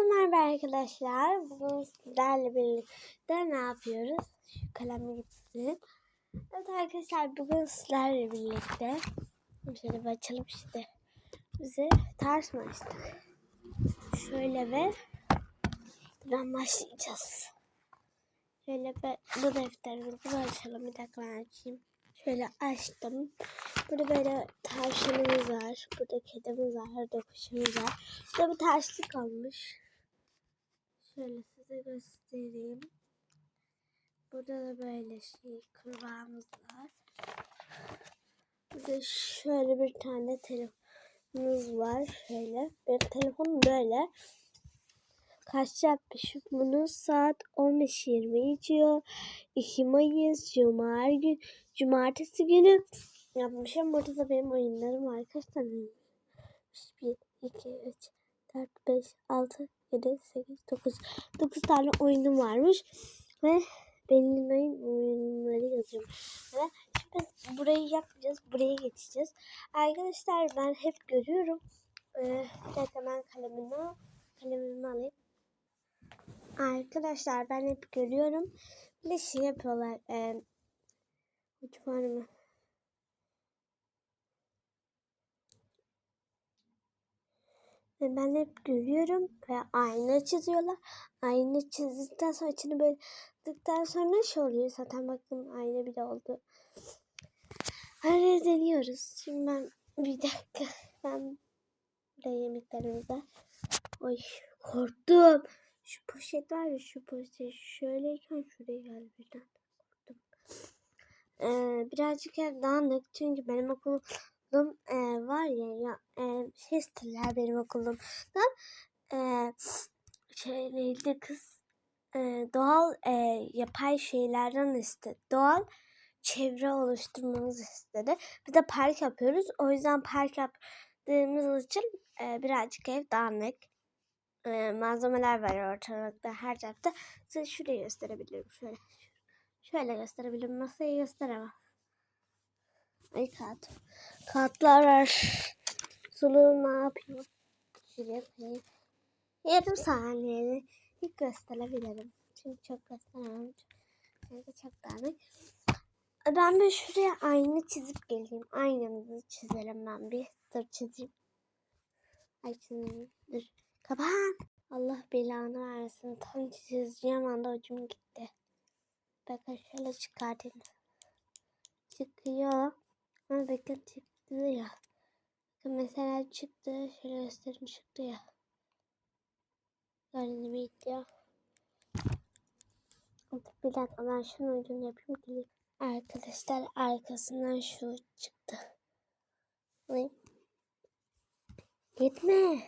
Herkese merhaba arkadaşlar. Bugün sizlerle birlikte ne yapıyoruz? Şu kalemi gitsin. Evet arkadaşlar bugün sizlerle birlikte şöyle bir açalım işte. Bize ters mi açtık? Şöyle ve buradan başlayacağız. Şöyle bir, bu defterimizi açalım. Bir dakika ben açayım. Şöyle açtım. Burada böyle tavşanımız var. Burada kedimiz var. Burada kuşumuz var. Burada bir terslik olmuş. Şöyle size göstereyim. Burada da böyle şey kurbağamız var. Burada şöyle bir tane telefonumuz var. Şöyle. Benim telefonum böyle. Kaç yapmışım bunu? Saat 15.20 geçiyor. 2 Mayıs Cuma gün, Cumartesi günü yapmışım. Burada da benim oyunlarım var. Kaç tane? 1, 2, 3, 4, 5, 6, 7, 8, 9. 9 tane oyunum varmış. Ve benim oyun oyunları yazıyorum. Ve şimdi burayı yapacağız. Buraya geçeceğiz. Arkadaşlar ben hep görüyorum. Ee, bir dakika ben kalemini, kalemimi alayım. Arkadaşlar ben hep görüyorum. Bir de şey yapıyorlar. E, var mı? Ve ben hep görüyorum ve ayna çiziyorlar. Ayna çizdikten sonra içini böyle dıktan sonra şey oluyor. Zaten bakın ayna bile oldu. Öyle deniyoruz. Şimdi ben bir dakika ben burada yemeklerimize Ay korktum. Şu poşet var ya şu poşet şöyleyken şuraya geldi birden. Korktum. Ee, birazcık ev dağınık çünkü benim okulum e, var ya ya e, şey istediler benim okulumdan e, şey neydi kız e, doğal e, yapay şeylerden istedi. Doğal çevre oluşturmamızı istedi. Bir de park yapıyoruz. O yüzden park yaptığımız için e, birazcık ev dağınık e, malzemeler var ortalıkta her tarafta. Size şurayı gösterebilirim. Şöyle. Şöyle gösterebilirim. Masayı gösteremem. Ay kağıt. Kağıtlar var. Suluğu ne yapıyor? Şuraya koyayım. Yarım saniyede ilk gösterebilirim. Çünkü çok gösteremem. Çünkü çok dağınık. Ben bir şuraya ayna çizip geleyim. Aynamızı çizelim ben bir. Dur çizeyim. Ay çizeyim. Dur. Kapan. Allah belanı versin. Tam çizeceğim anda ucum gitti. Bakın şöyle çıkartayım. Çıkıyor. Ama bakın çıktı ya. Mesela çıktı. Şöyle göstereyim çıktı ya. Gördüğünüz video. Bir dakika ben şunun ucunu yapayım geleyim. Arkadaşlar arkasından şu çıktı. Gitme.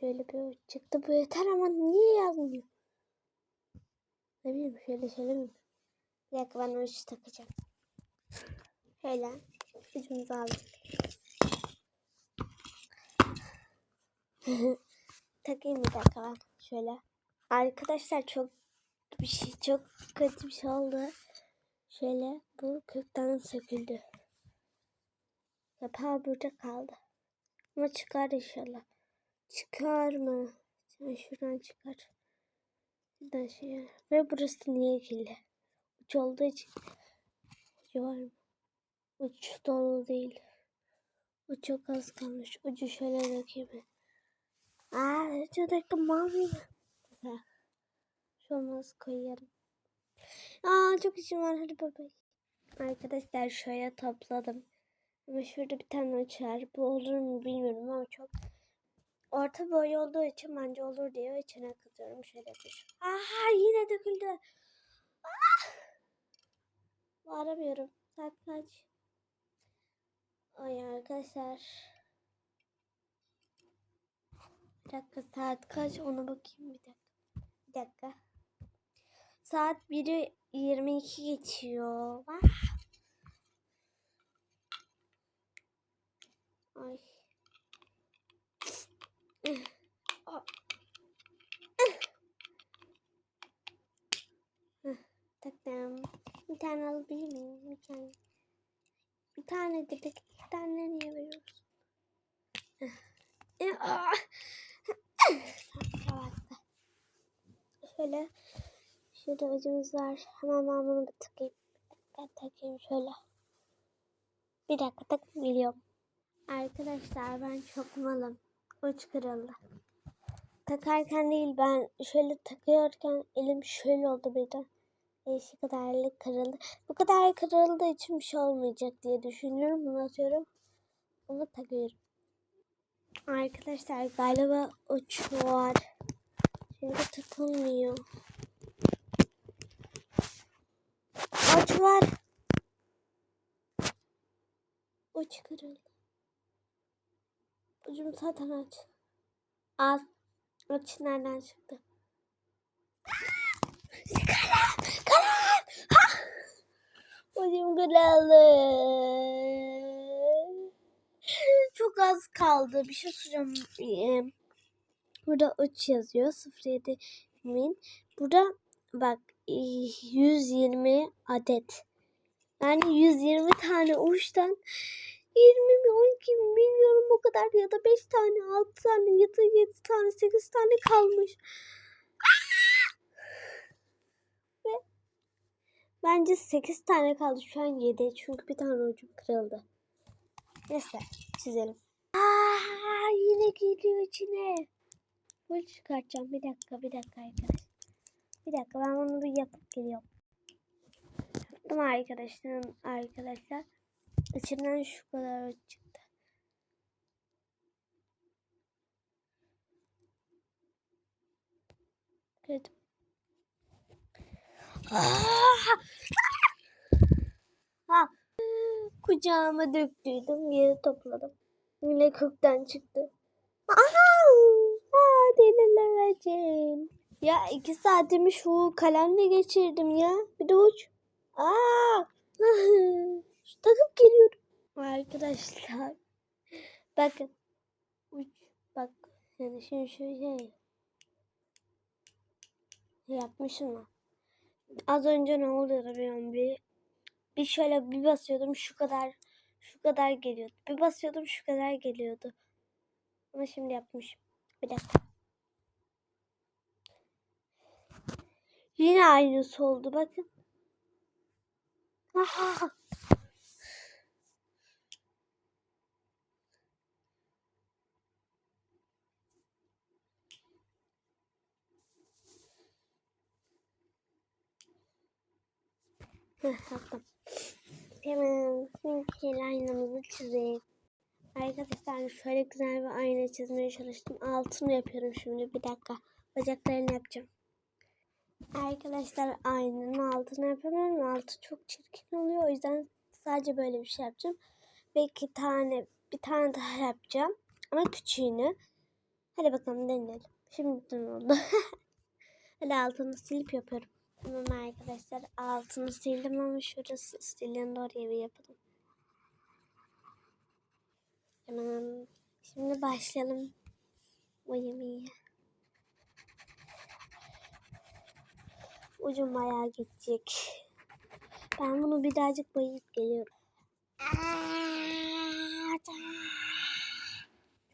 Şöyle bir çıktı. Bu yeter ama niye yazmıyor? Ne bileyim şöyle şöyle mi? Bir dakika ben uç takacağım. Şöyle ucumuzu aldım. Takayım bir dakika ben. Şöyle. Arkadaşlar çok bir şey çok kötü bir şey oldu. Şöyle bu kökten söküldü. Kapağı burada kaldı. Ama çıkar inşallah. Çıkar mı? Sen şuradan çıkar. Şuradan şey. Ve burası niye kirli? Uç olduğu için. Ucu var mı? Uç dolu değil. Uç çok az kalmış. Ucu şöyle dökeyim. Aa, şu dakika mavi. Şu olmaz koyarım. Aa çok işim var. Hadi baba. Arkadaşlar şöyle topladım. Ama şurada bir tane uçar. Bu olur mu bilmiyorum ama çok orta boy olduğu için bence olur diye içine kızıyorum. Şöyle yapıyorum. Aha yine döküldü. Ah! Bağıramıyorum. Saat kaç? Ay arkadaşlar. Bir dakika saat kaç ona bakayım bir dakika. Bir dakika. Saat 1'i 22 geçiyor. Ah! Ay. Taktım. Bir tane alabilir miyim? Bir tane. Bir tane de peki. Bir tane niye veriyoruz? Ah! Kapattı. Şöyle şurada ucumuz var. Hemen ben bunu bir takayım. Ben takayım şöyle. Bir dakika takıp geliyorum. Arkadaşlar ben çok malım. Uç kırıldı. Takarken değil ben şöyle takıyorken elim şöyle oldu birden. E, şu kadarlık kırıldı. Bu kadar kırıldığı için bir şey olmayacak diye düşünüyorum. Bunu atıyorum. Onu takıyorum. Arkadaşlar galiba uç var. Çünkü takılmıyor. Uç var. Uç kırıldı. Ucum zaten aç. Az. Uç nereden çıktı? Kalem! Ucum kırıldı. Çok az kaldı. Bir şey soracağım. Ee, Burada uç yazıyor. 07 min. Burada bak e, 120 adet. Yani 120 tane uçtan 20 mi 12 mi bilmiyorum o kadar ya da 5 tane 6 tane ya da 7 tane 8 tane kalmış. Ve bence 8 tane kaldı şu an 7 çünkü bir tane ucum kırıldı. Neyse çizelim. Aa, yine geliyor içine. Bunu çıkartacağım. Bir dakika, bir dakika arkadaşlar. Bir dakika ben bunu bir yapıp geliyorum. Yaptım arkadaşlar. Arkadaşlar. İçinden şu kadar çıktı. Kırdım. Ah! Ha. Kucağıma döktüydüm. Geri topladım. Yine kökten çıktı. Aha! Aa, delilereceğim. Ya iki saatimi şu kalemle geçirdim ya. Bir de uç. Aa! Takıp geliyorum. Arkadaşlar. Bakın. Uç. Bak. Yani şimdi şöyle. Yapmışım mı? Az önce ne oluyordu bilmiyorum. Bir, bir şöyle bir basıyordum şu kadar şu kadar geliyordu. Bir basıyordum şu kadar geliyordu. Ama şimdi yapmışım. Bir dakika. Yine aynısı oldu bakın. Aha. Yaptım. Hemen şimdi aynamızı çizelim. Arkadaşlar şöyle güzel bir ayna çizmeye çalıştım. Altını yapıyorum şimdi. Bir dakika. Bacaklarını yapacağım. Arkadaşlar aynanın altını yapamıyorum. Altı çok çirkin oluyor. O yüzden sadece böyle bir şey yapacağım. Ve iki tane, bir tane daha yapacağım. Ama küçüğünü. Hadi bakalım deneyelim. Şimdiden oldu. Hadi altını silip yapıyorum. Tamam arkadaşlar altını sildim ama şurası silindi oraya bir yapalım. Tamam. Şimdi başlayalım boyamaya. Ucum bayağı gidecek. Ben bunu birazcık boyayıp geliyorum.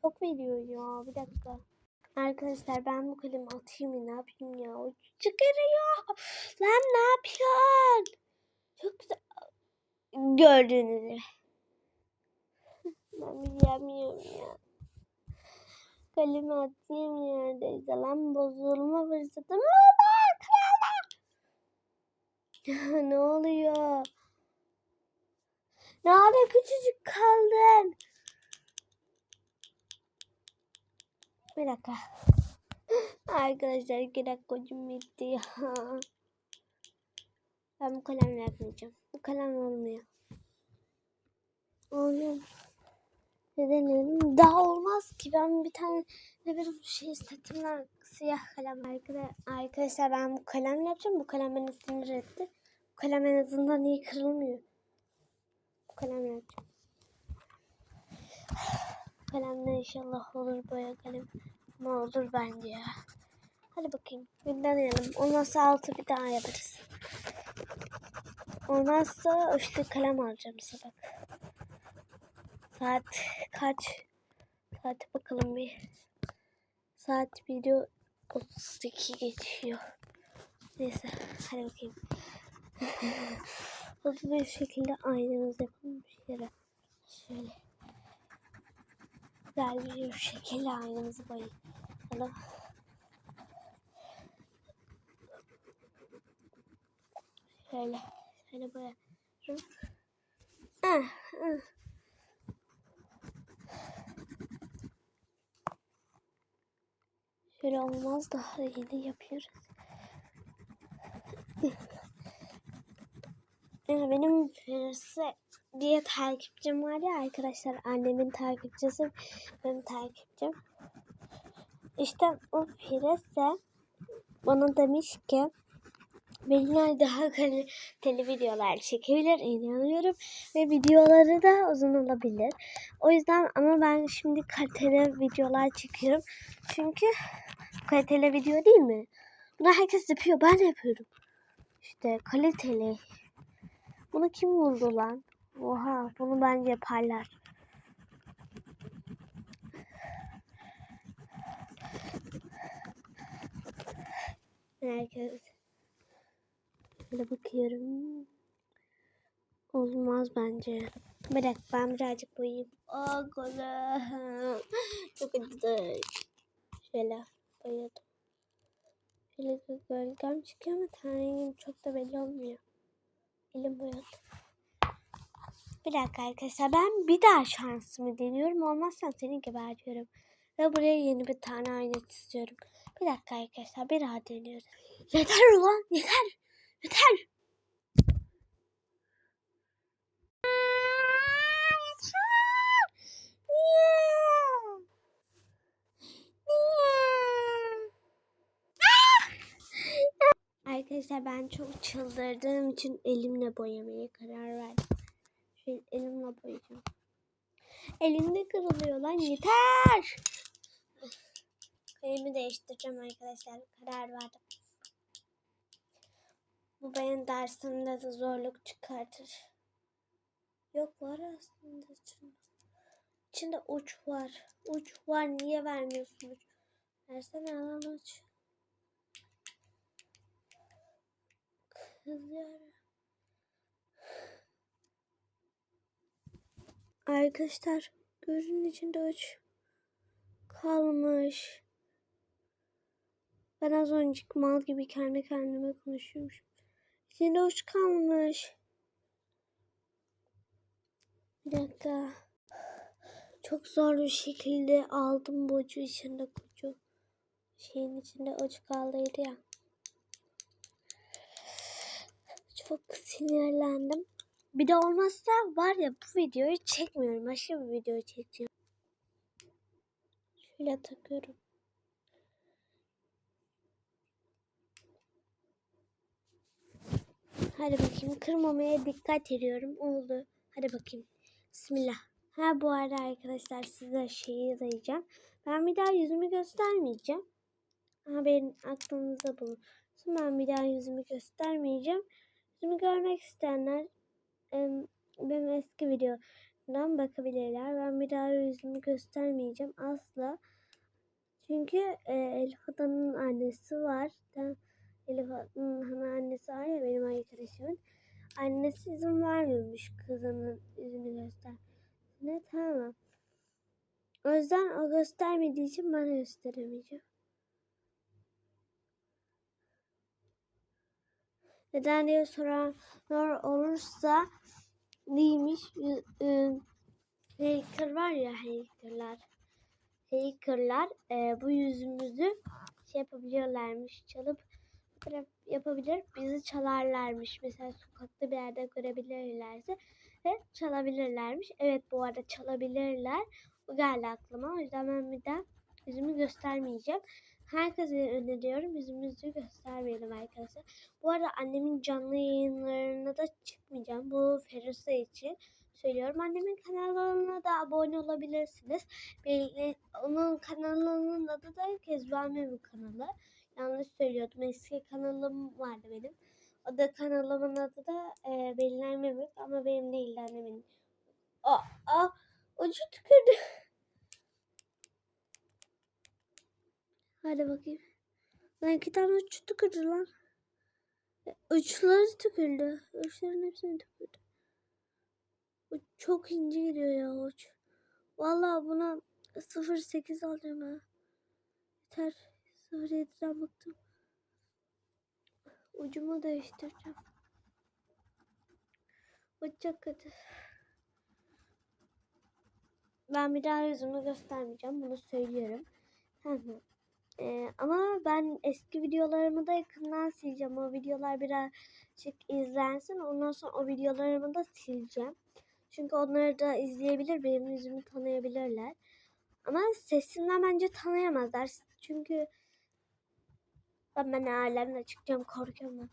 Çok veriyor ya. Bir dakika. Arkadaşlar ben bu kalemi atayım ne yapayım ya? Çıkarıyor. Lan ne yapıyorsun? Çok güzel. Gördüğünüz gibi. Ben bilemiyorum ya. Kalemi atayım yerdeyse lan bozulma fırsatı mı oldu? Krallar. ne oluyor? Ne ara küçücük kaldın? Bir dakika. Arkadaşlar iki dakikacım bitti ya. Ben bu kalemle yapmayacağım. Bu kalem olmuyor. Olmuyor. Neden? Daha olmaz ki. Ben bir tane ne benim şey setimden siyah kalem arkadaşlar ben bu kalemle yapacağım. Bu kalem beni sinir etti. Bu kalem en azından iyi kırılmıyor. Bu kalemle yapacağım. Kalemle inşallah olur boya kalem. Ne olur bence ya. Hadi bakayım. Bir deneyelim. Olmazsa altı bir daha yaparız. Olmazsa üçlü kalem alacağım sabah. Saat kaç? Saate bakalım bir. Saat video 32 geçiyor. Neyse hadi bakayım. Hızlı bir şekilde aynamızı yapalım yere. Şöyle. Güzel bir şekilde aynamızı boyayalım. Şöyle. Şöyle boyayalım. Ah, ah. Şöyle olmaz daha yeni yapıyoruz. Benim Firuze diye takipçim var ya arkadaşlar. Annemin takipçisi benim takipçim. İşte o Firuze bana demiş ki benimle daha kaliteli videolar çekebilir inanıyorum ve videoları da uzun olabilir. O yüzden ama ben şimdi kaliteli videolar çekiyorum. Çünkü kaliteli video değil mi? Bunu herkes yapıyor. Ben yapıyorum. İşte kaliteli. Bunu kim buldu lan? Oha bunu bence yaparlar. Herkes. Şöyle bakıyorum. Olmaz bence. Bir dakika ben birazcık boyayayım. Aa kolum. Çok acıdı. Şöyle boyadım. Şöyle gölgem çıkıyor ama ten çok da belli olmuyor. Elim boyadı. Bir dakika arkadaşlar ben bir daha şansımı deniyorum. Olmazsa seni geberiyorum. Ve buraya yeni bir tane ayna çiziyorum. Bir dakika arkadaşlar bir daha deniyoruz. Yeter ulan yeter. Yeter. Arkadaşlar ben çok çıldırdığım için elimle boyamaya karar verdim. Şöyle elimle boyayacağım. Elimde kırılıyor lan yeter. Elimi değiştireceğim arkadaşlar. Karar verdim. Bu benim dersimde de zorluk çıkartır. Yok var aslında içinde. İçinde uç var. Uç var. Niye vermiyorsun uç? Versene lan uç. Kızıyorum. Arkadaşlar gözün içinde uç kalmış. Ben az önce mal gibi kendi kendime konuşuyormuşum. İçinde uç kalmış. Bir dakika. Çok zor bir şekilde aldım bu ucu içinde ucu. Şeyin içinde uç kaldıydı ya. Çok sinirlendim. Bir de olmazsa var ya bu videoyu çekmiyorum. Başka bir video çekeceğim. Şöyle takıyorum. Hadi bakayım. Kırmamaya dikkat ediyorum. Oldu. Hadi bakayım. Bismillah. Ha bu arada arkadaşlar size şeyi yazayacağım. Ben bir daha yüzümü göstermeyeceğim. Ha benim aklınızda bulun. Ben bir daha yüzümü göstermeyeceğim. Yüzümü görmek isteyenler benim eski videodan bakabilirler. Ben bir daha yüzümü göstermeyeceğim asla. Çünkü e, Elif Adan'ın annesi var. Elif Adan'ın annesi var ya benim arkadaşımın. Annesi izin vermiyormuş kızının yüzünü göster. Ne tamam. O yüzden o göstermediği için ben gösteremeyeceğim. Neden diye soranlar olursa neymiş? Hacker var ya hackerlar. Hackerlar e, bu yüzümüzü şey yapabiliyorlarmış. Çalıp yapabilir. Bizi çalarlarmış. Mesela sokakta bir yerde görebilirlerse ve çalabilirlermiş. Evet bu arada çalabilirler. Bu geldi aklıma. O yüzden ben bir daha yüzümü göstermeyeceğim. Herkese öneriyorum. Yüzümüzü göstermeyelim arkadaşlar. Bu arada annemin canlı yayınlarına da çıkmayacağım. Bu Feruze için söylüyorum. Annemin kanalına da abone olabilirsiniz. Belli, onun kanalının adı da Kezban Memi kanalı. Yanlış söylüyordum. Eski kanalım vardı benim. O da kanalımın adı da e, Belinay Mehmet ama benim değil annemin. Aa, aa ucu tükürdü. Hadi bakayım. Lan iki tane uç tükürdü lan. E, Uçları tükürdü. Uçların hepsini tükürdü. Uç çok ince geliyor ya uç. Vallahi buna 0.8 alacağım ha. Yeter. 0.7'den bıktım. Ucumu değiştireceğim. Uç çok kötü. Ben bir daha yüzümü göstermeyeceğim. Bunu söylüyorum. Mı? Ee, ama ben eski videolarımı da yakından sileceğim. O videolar birazcık izlensin. Ondan sonra o videolarımı da sileceğim. Çünkü onları da izleyebilir. Benim yüzümü tanıyabilirler. Ama sesimden bence tanıyamazlar. Çünkü ben ben alemle çıkacağım. Korkuyorum ben.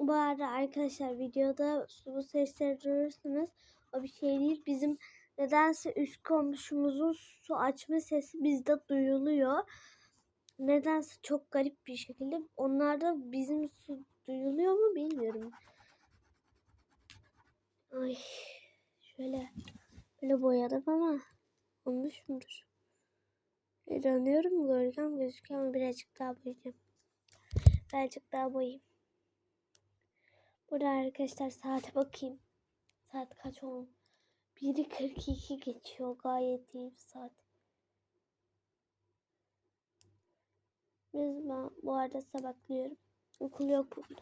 Bu arada arkadaşlar videoda bu sesleri duyurursanız o bir şey değil. Bizim nedense üst komşumuzun su açma sesi bizde duyuluyor. Nedense çok garip bir şekilde. Onlarda bizim su duyuluyor mu bilmiyorum. Ay şöyle böyle boyadım ama olmuş mudur? Dönüyorum gölgem gözüküyor ama birazcık daha boyayacağım. Birazcık daha boyayayım. Burada arkadaşlar saate bakayım. Saat kaç oldu? 1'i 42 geçiyor. Gayet iyi bir saat. Biz ben bu arada sabahlıyorum. Okul yok bugün.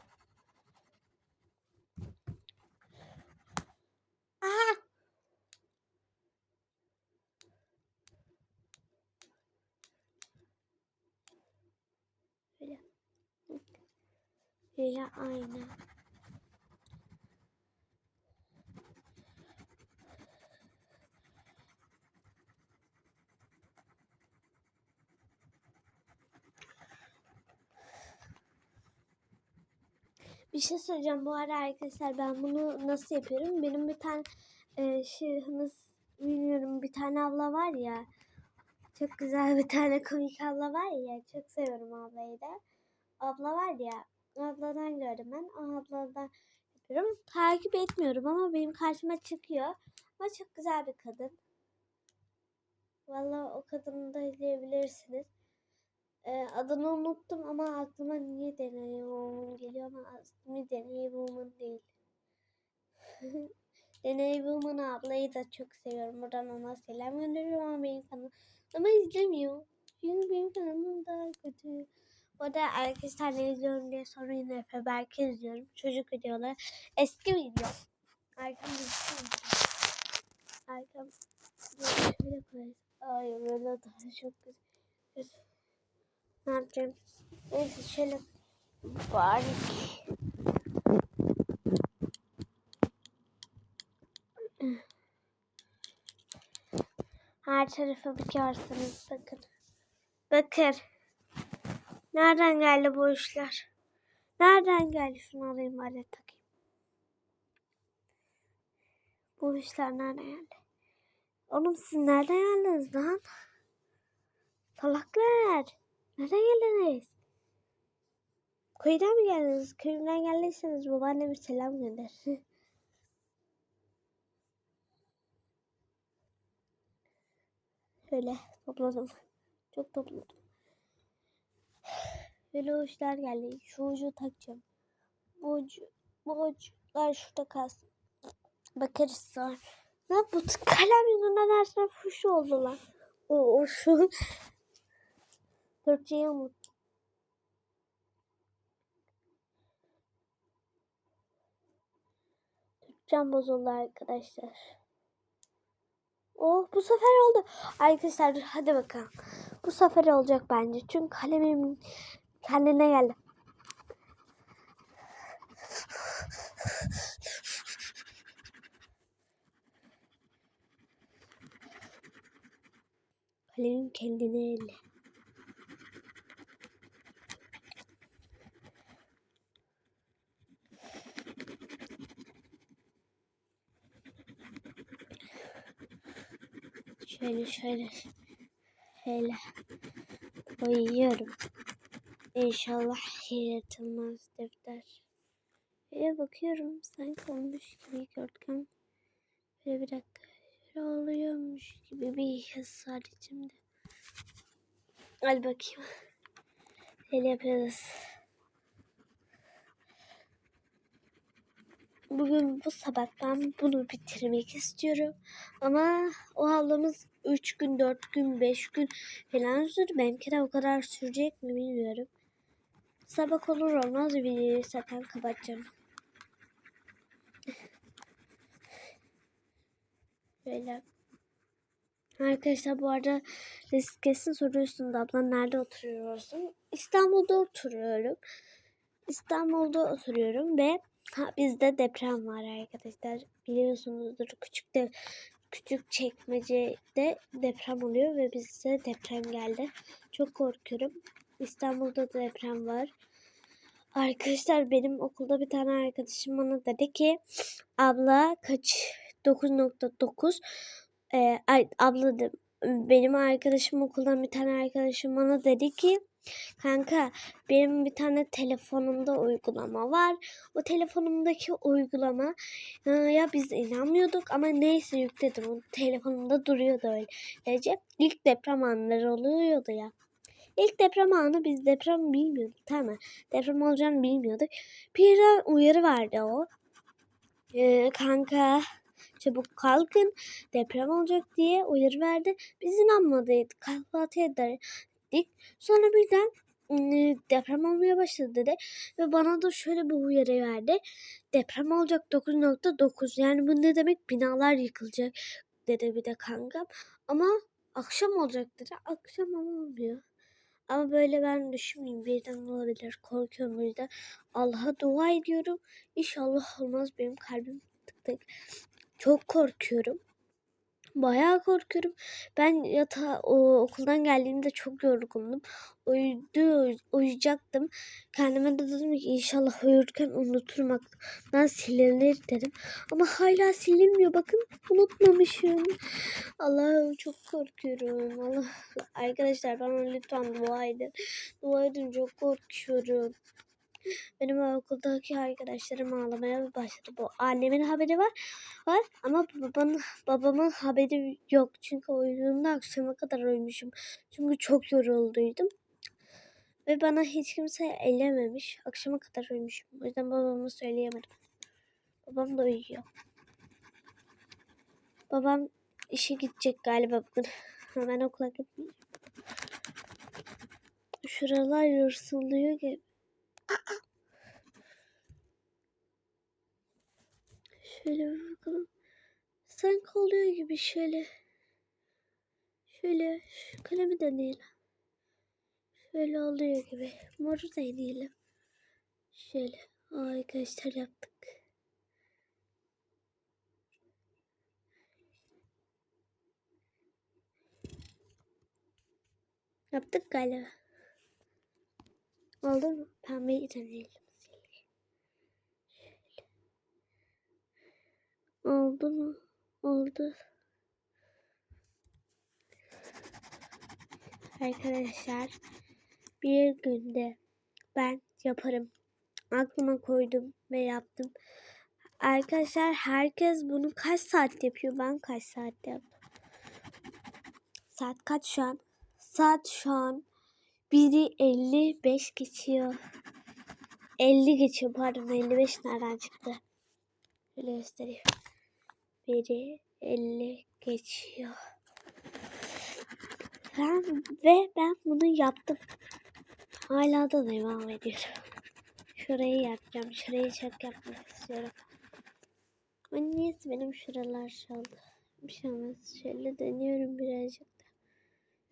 Aa! Böyle. Böyle aynı. Bir şey söyleyeceğim bu arada arkadaşlar ben bunu nasıl yapıyorum? Benim bir tane e, şey bilmiyorum bir tane abla var ya çok güzel bir tane komik abla var ya çok seviyorum ablayı da. Abla var ya abladan gördüm ben o abladan yapıyorum. Takip etmiyorum ama benim karşıma çıkıyor. Ama çok güzel bir kadın. Vallahi o kadını da izleyebilirsiniz. Ee, adını unuttum ama aklıma niye Deney Woman geliyor ama aslında Deney Woman değil. Deney Woman ablayı da çok seviyorum. Buradan ona selam gönderiyorum ama benim kanalım ama izlemiyor. Çünkü benim kanalım daha kötü. Bu arada arkadaşlar ne izliyorum diye sonra yine Efe Berk'i izliyorum. Çocuk videoları. Eski video. Arkam gözüküyor. Arkam. Şöyle koyayım. Ay böyle daha çok güzel. Ne yapacağım? Neyse şöyle bari. Her tarafa bakıyorsanız bakın. Bakın. Nereden geldi bu işler? Nereden geldi? Şunu alayım bari takayım. Bu işler nereden geldi? Oğlum siz nereden geldiniz lan? Salaklar. Nereden geldiniz? Köyden mi geldiniz? Köyümden geldiyseniz babaanneme selam gönder. Şöyle topladım. Çok topladım. Böyle uçlar geldi. Şu ucu takacağım. Bu ucu, bu uçlar şurada kalsın. Bakarız sonra. Ne bu kalem yüzünden her taraf oldu lan. O, o şu. Türkçeyi unuttum. Türkçem bozuldu arkadaşlar. Oh bu sefer oldu. Arkadaşlar hadi bakalım. Bu sefer olacak bence. Çünkü kalemim kendine geldi. Kalemim kendine geldi. Şöyle şöyle şöyle koyuyorum. İnşallah yırtılmaz defter. Şöyle bakıyorum sanki olmuş gibi gördüm. Böyle bir dakika şöyle oluyormuş gibi bir his var içimde. Hadi bakayım. Şöyle yapıyoruz. Bugün bu sabah ben bunu bitirmek istiyorum. Ama o ablamız 3 gün, 4 gün, 5 gün falan sürdü. Benimki de o kadar sürecek mi bilmiyorum. Sabah olur olmaz videoyu zaten kapatacağım. Böyle. Arkadaşlar bu arada siz kesin soruyorsunuz abla nerede oturuyorsun? İstanbul'da oturuyorum. İstanbul'da oturuyorum ve ha, bizde deprem var arkadaşlar. Biliyorsunuzdur küçük de küçük çekmecede deprem oluyor ve bizde deprem geldi. Çok korkuyorum. İstanbul'da da deprem var. Arkadaşlar benim okulda bir tane arkadaşım bana dedi ki abla kaç 9.9 e, ay, abla benim arkadaşım okuldan bir tane arkadaşım bana dedi ki kanka benim bir tane telefonumda uygulama var. O telefonumdaki uygulama ya biz inanmıyorduk ama neyse yükledim. O telefonumda duruyordu öylece. İlk deprem anları oluyordu ya. İlk deprem anı biz deprem bilmiyorduk tamam Deprem olacağını bilmiyorduk. Birden uyarı verdi o. Ee, kanka çabuk kalkın deprem olacak diye uyarı verdi. Biz inanmadık kahvaltı ederdik. Sonra birden deprem olmaya başladı dedi. Ve bana da şöyle bir uyarı verdi. Deprem olacak 9.9 yani bu ne demek binalar yıkılacak dedi bir de kankam. Ama akşam olacak dedi. Akşam olmuyor. Ama böyle ben düşünmeyeyim birden olabilir. Korkuyorum o yüzden. Allah'a dua ediyorum. İnşallah olmaz benim kalbim tık tık. Çok korkuyorum. Bayağı korkuyorum. Ben yatağa o, okuldan geldiğimde çok yorgundum. Uyudu, uyuyacaktım. Kendime de dedim ki inşallah uyurken unuturum aklımdan silinir dedim. Ama hala silinmiyor. Bakın unutmamışım. Allah'ım çok korkuyorum. Allah Arkadaşlar bana lütfen dua edin. Dua edin çok korkuyorum. Benim okuldaki arkadaşlarım ağlamaya başladı. Bu annemin haberi var. Var ama babanın, babamın haberi yok. Çünkü uyuduğumda akşama kadar uyumuşum. Çünkü çok yorulduydum. Ve bana hiç kimse ellememiş. Akşama kadar uyumuşum. O yüzden babama söyleyemedim. Babam da uyuyor. Babam işe gidecek galiba bugün. Ben okula gitmeyeceğim. Şuralar yırsılıyor gibi. Şöyle bir bakalım. Sanki oluyor gibi şöyle. Şöyle şu kalemi deneyelim. Şöyle oluyor gibi. Moru deneyelim. Şöyle. Aa, arkadaşlar yaptık. Yaptık galiba. Oldu mu? Pembeyi deneyelim. Oldu mu? Oldu. Arkadaşlar bir günde ben yaparım. Aklıma koydum ve yaptım. Arkadaşlar herkes bunu kaç saat yapıyor? Ben kaç saat yaptım? Saat kaç şu an? Saat şu an 1'i 55 geçiyor. 50 geçiyor pardon 55 nereden çıktı? Böyle göstereyim. Biri 50 geçiyor. Ben, ve ben bunu yaptım. Hala da devam ediyorum. Şurayı yapacağım. Şurayı çok yapmak istiyorum. Ama niyeyse benim şuralar çaldı. Bir şey olmaz. Şöyle deniyorum birazcık.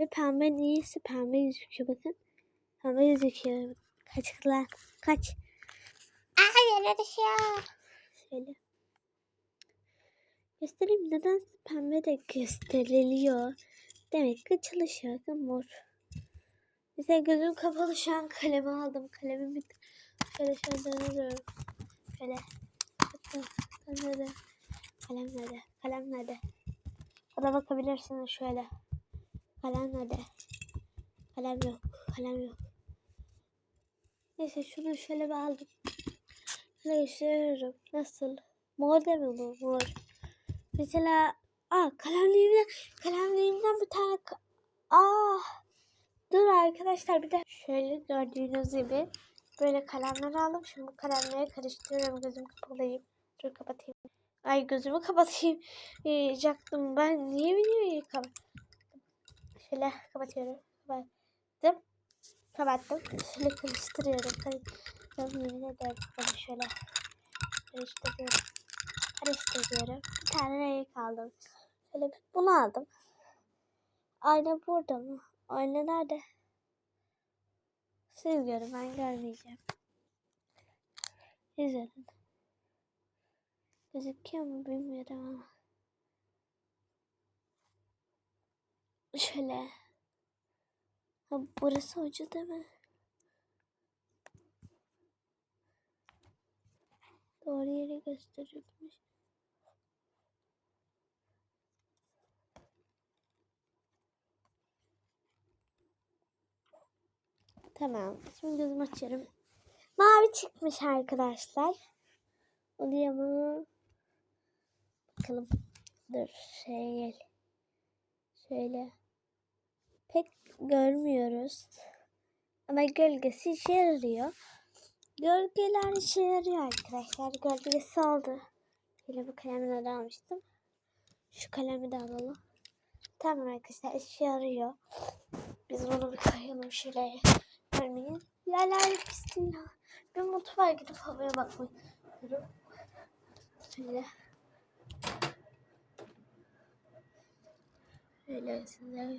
Ve pembe niyeyse pembe gözüküyor bakın. Pembe gözüküyor. Kaçıklar. Kaç. Aa yere düşüyor. Şöyle. Göstereyim neden pembe de gösteriliyor. Demek ki çalışıyor mor. Mesela gözüm kapalı şu an kalemi aldım. Kalemim bitti. Şöyle şöyle dönüyorum. Şöyle. Nerede? Kalem nerede? Kalem nerede? Bana bakabilirsiniz şöyle. Kalem nerede? Kalem yok. Kalem yok. Neyse şunu şöyle bir aldım. Şöyle gösteriyorum. Nasıl? Mor değil mi bu? Mor. Mesela aa kalemliğimden kalemliğimden bir tane aa Dur arkadaşlar bir de şöyle gördüğünüz gibi böyle kalemler aldım. Şimdi kalemleri karıştırıyorum. Gözümü kapatayım. Dur kapatayım. Ay gözümü kapatayım. Yiyecektim ben. Niye videoyu kapat? Şöyle kapatıyorum. Kapattım. Kapattım. Şöyle karıştırıyorum. Karıştırıyorum. Ederim. Bunu şöyle karıştırıyorum. Karıştırıyorum. Bir tane renk aldım. Şöyle bunu aldım. Ayna burada mı? Ayna nerede? Siz görün ben görmeyeceğim. Siz görün. Gözüküyor mu bilmiyorum ama. Şöyle. Ha, burası ucu değil mi? Doğru yeri gösteriyormuş. Tamam. Şimdi gözümü açıyorum. Mavi çıkmış arkadaşlar. Oluyor mu? Bakalım. Dur şey Şöyle. Pek görmüyoruz. Ama gölgesi işe yarıyor. Gölgeler işe yarıyor arkadaşlar. Gölgesi oldu. Şöyle bu kalemi de almıştım. Şu kalemi de alalım. Tamam arkadaşlar işe yarıyor. Biz bunu bir koyalım şöyle. Görmeyin. Lalayla pisliğine. Bir mutfağa gidip havaya bakmayı. Şöyle. Öyle size.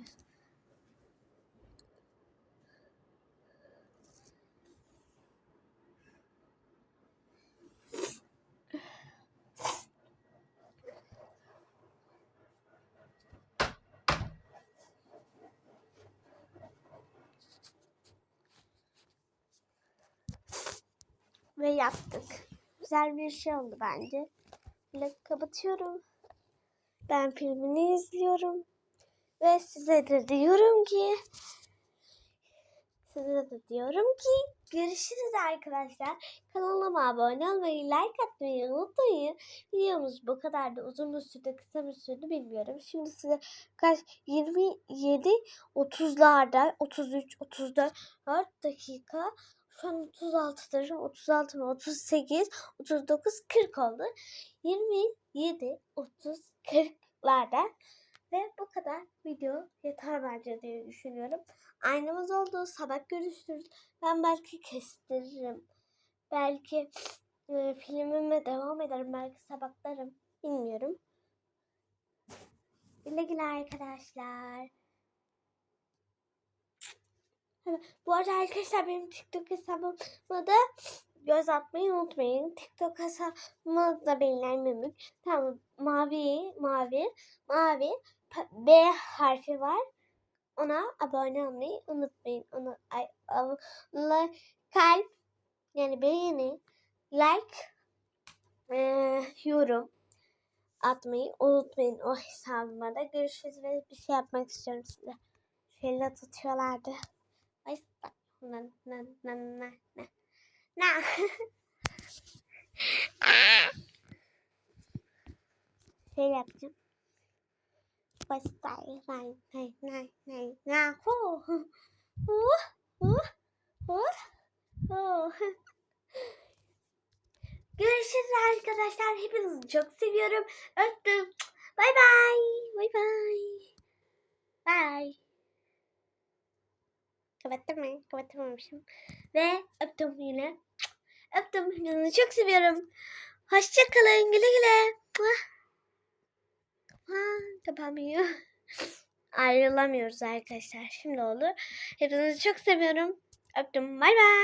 Ve yaptık. Güzel bir şey oldu bence. Böyle kapatıyorum. Ben filmini izliyorum. Ve size de diyorum ki size de diyorum ki görüşürüz arkadaşlar. Kanalıma abone olmayı, like atmayı unutmayın. Videomuz bu kadar da uzun bir sürdü, kısa bir sürdü bilmiyorum. Şimdi size kaç 27 30'larda 33 34 dakika an 36'dır. 36 mı? 38, 39, 40 oldu. 27, 30, 40'larda ve bu kadar video yeter bence diye düşünüyorum. Aynamız oldu. Sabah görüşürüz. Ben belki kestiririm. Belki e, filmime devam ederim. Belki sabahlarım. Bilmiyorum. Güle güle arkadaşlar. Bu arada arkadaşlar benim TikTok hesabıma da göz atmayı unutmayın. TikTok hesabıma da belirlenmemek. Tamam mavi mavi mavi B harfi var. Ona abone olmayı unutmayın. Onu ay, ay, kalp yani beğeni, like, e, yorum atmayı unutmayın o hesabıma da. Görüşürüz ve bir şey yapmak istiyorum size. Şöyle tutuyorlardı. Ay, na na na na na. Na. Şöyle yapacağım. Bastay, nay, nay, nay, nay, na, hu, hu, hu, hu, hu. Görüşürüz arkadaşlar. Hepinizi çok seviyorum. Öptüm. Bay bay. Bay bay. Bay. Kapattım mı? Kapatamamışım. Ve öptüm yine. Öptüm. Hepinizi çok seviyorum. Hoşçakalın. Güle güle. Ha, kapanmıyor. Ayrılamıyoruz arkadaşlar. Şimdi oldu. Hepinizi çok seviyorum. Öptüm. Bay bay.